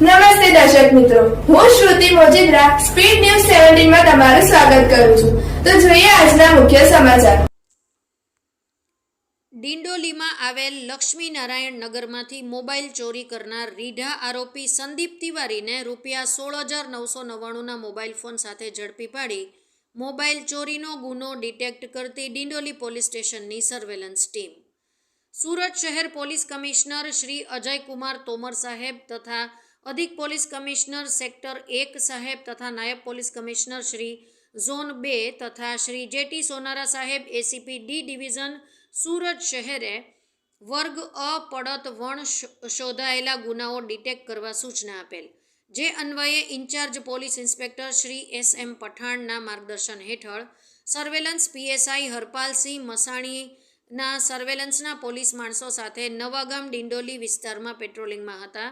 નમસ્તે દર્શક મિત્રો. હું શ્રુતિ મોજીદ્રા, સ્પીડ ન્યૂઝ સેવન્ટીનમાં તમારું સ્વાગત કરું છું. તો જોઈએ આજના મુખ્ય સમાચાર. ડિંડોલીમાં આવેલ લક્ષ્મીનારાયણ નગરમાંથી મોબાઈલ ચોરી કરનાર રીઢા આરોપી સંદીપ તિવારીને રૂપિયા સોળ હજાર નવસો નવ્વાણુંના મોબાઈલ ફોન સાથે ઝડપી પાડી મોબાઈલ ચોરીનો ગુનો ડિટેક્ટ કરતી ડિંડોલી પોલીસ સ્ટેશનની સર્વેલન્સ ટીમ. સુરત શહેર પોલીસ કમિશનર શ્રી અજયકુમાર તોમર સાહેબ તથા અધિક પોલીસ કમિશનર સેક્ટર એક સાહેબ તથા નાયબ પોલીસ કમિશનર શ્રી ઝોન બે તથા શ્રી જેટી સોનારા સાહેબ એસીપી ડી ડિવિઝન સુરત શહેરે વર્ગ અ પડત વણ શોધાયેલા ગુનાઓ ડિટેક્ટ કરવા સૂચના આપેલ. જે અન્વયે incharge police inspector Shri S M પઠાણના માર્ગદર્શન હેઠળ સર્વેલન્સ પીએસઆઈ હરપાલસિંહ મસાણીના સર્વેલન્સના પોલીસ માણસો સાથે નવાગામ ડિંડોલી વિસ્તારમાં પેટ્રોલિંગમાં હતા.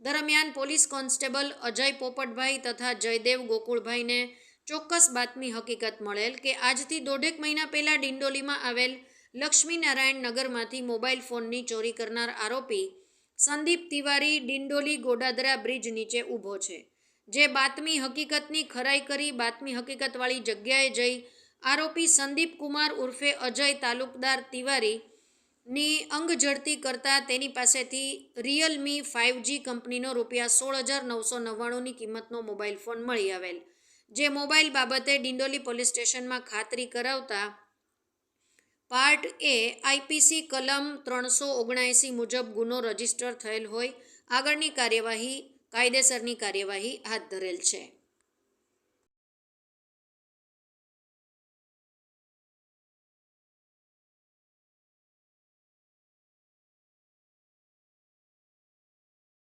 દરમિયાન પોલીસ કોન્સ્ટેબલ અજય પોપટભાઈ તથા જયદેવ ગોકુળભાઈને ચોક્કસ બાતમી હકીકત મળેલ કે આજથી દોઢેક મહિના પહેલાં ડિંડોલીમાં આવેલ લક્ષ્મીનારાયણ નગરમાંથી મોબાઈલ ફોનની ચોરી કરનાર આરોપી સંદીપ તિવારી ડિંડોલી ગોડાદરા બ્રિજ નીચે ઊભો છે. જે બાતમી હકીકતની ખરાઈ કરી બાતમી હકીકતવાળી જગ્યાએ જઈ આરોપી સંદીપ કુમાર ઉર્ફે અજય તાલુકદાર તિવારી ની અંગ જડતી કરતા તેની પાસેથી રિયલમી ફાઇવજી કંપનીનો રૂપિયા સોળ હજાર નવસો નવ્વાણુંની કિંમતનો મોબાઈલ ફોન મળી આવેલ, જે મોબાઈલ બાબતે ડિંડોલી પોલીસ સ્ટેશનમાં ખાતરી કરાવતા પાર્ટ એ આઈપીસી કલમ ત્રણસો ઓગણએંસી મુજબ ગુનો રજિસ્ટર થયેલ હોય, આગળની કાર્યવાહી કાયદેસરની કાર્યવાહી હાથ ધરેલ છે.